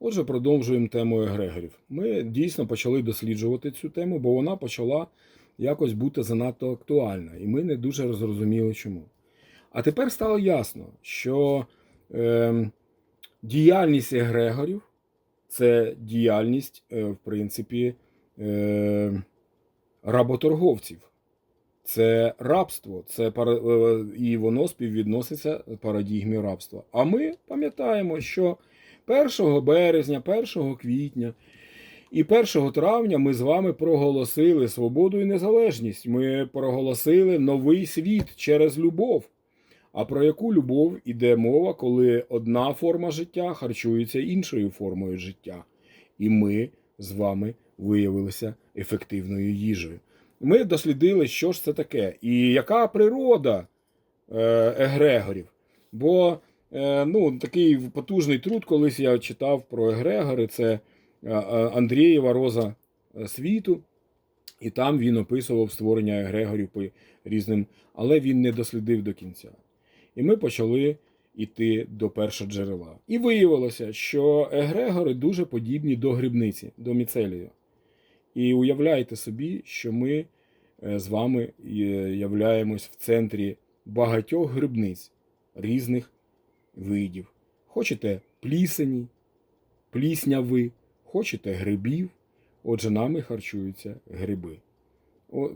Отже, продовжуємо тему егрегорів. Ми дійсно почали досліджувати цю тему, бо вона почала якось бути занадто актуальна, і ми не дуже зрозуміли чому. А тепер стало ясно, що е, діяльність егрегорів це діяльність, е, в принципі, е, работорговців. Це рабство, це е, і воно співвідноситься парадігмі рабства. А ми пам'ятаємо, що 1 березня, 1 квітня і 1 травня ми з вами проголосили свободу і незалежність. Ми проголосили новий світ через любов. А про яку любов іде мова, коли одна форма життя харчується іншою формою життя? І ми з вами виявилися ефективною їжею. Ми дослідили, що ж це таке, і яка природа е, егрегорів. Бо ну, такий потужний труд, колись я читав про егрегори, це е, е, Андрієва Роза е, світу, і там він описував створення егрегорів по різним, але він не дослідив до кінця. І ми почали йти до першого джерела. І виявилося, що егрегори дуже подібні до грибниці, до міцелію. І уявляйте собі, що ми е, з вами е, являємось в центрі багатьох грибниць різних видів. Хочете плісені, плісняви, хочете грибів, отже, нами харчуються гриби. О,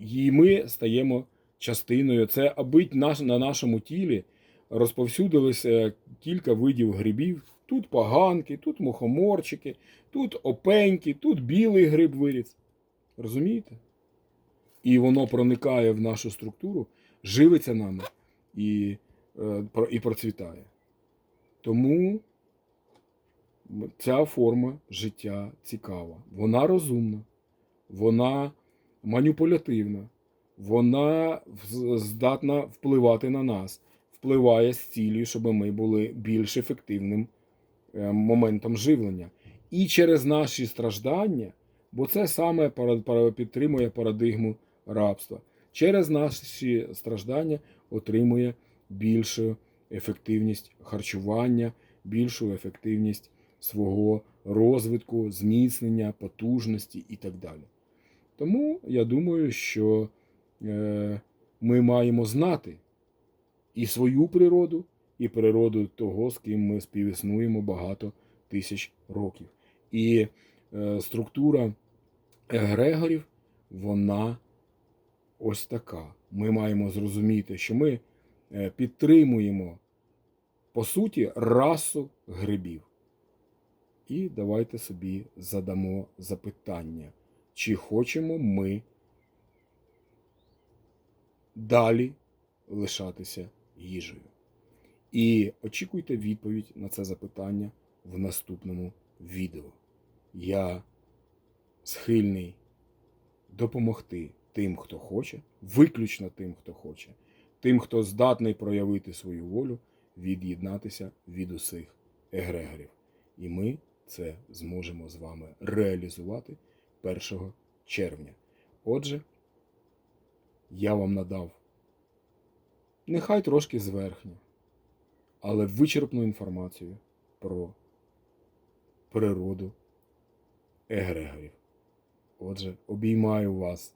І ми стаємо частиною. Це аби на нашому тілі розповсюдилися кілька видів грибів. Тут поганки, тут мухоморчики, тут опеньки, тут білий гриб виріс. Розумієте? І воно проникає в нашу структуру, живиться нами і, і процвітає. Тому ця форма життя цікава. Вона розумна, вона маніпулятивна, вона здатна впливати на нас, впливає з цілею, щоб ми були більш ефективним е, моментом живлення. І через наші страждання, бо це саме підтримує парадигму рабства. Через наші страждання отримує більшу ефективність харчування, більшу ефективність свого розвитку, зміцнення, потужності і так далі. Тому я думаю, що е, ми маємо знати і свою природу, і природу того, з ким ми співіснуємо багато тисяч років. І е, структура егрегорів, вона ось така. Ми маємо зрозуміти, що ми підтримуємо, по суті, расу грибів. І давайте собі задамо запитання, чи хочемо ми далі лишатися їжею. І очікуйте відповідь на це запитання в наступному відео. Я схильний допомогти тим, хто хоче, виключно тим, хто хоче, тим, хто здатний проявити свою волю, від'єднатися від усіх егрегорів. І ми це зможемо з вами реалізувати 1 червня. Отже, я вам надав нехай трошки зверхньо, але вичерпну інформацію про природу егрегорів. Отже, обіймаю вас,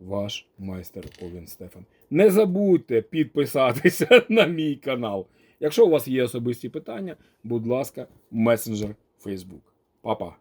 ваш майстер Овін Стефан. Не забудьте підписатися на мій канал. Якщо у вас є особисті питання, будь ласка, месенджер Facebook. Па-па!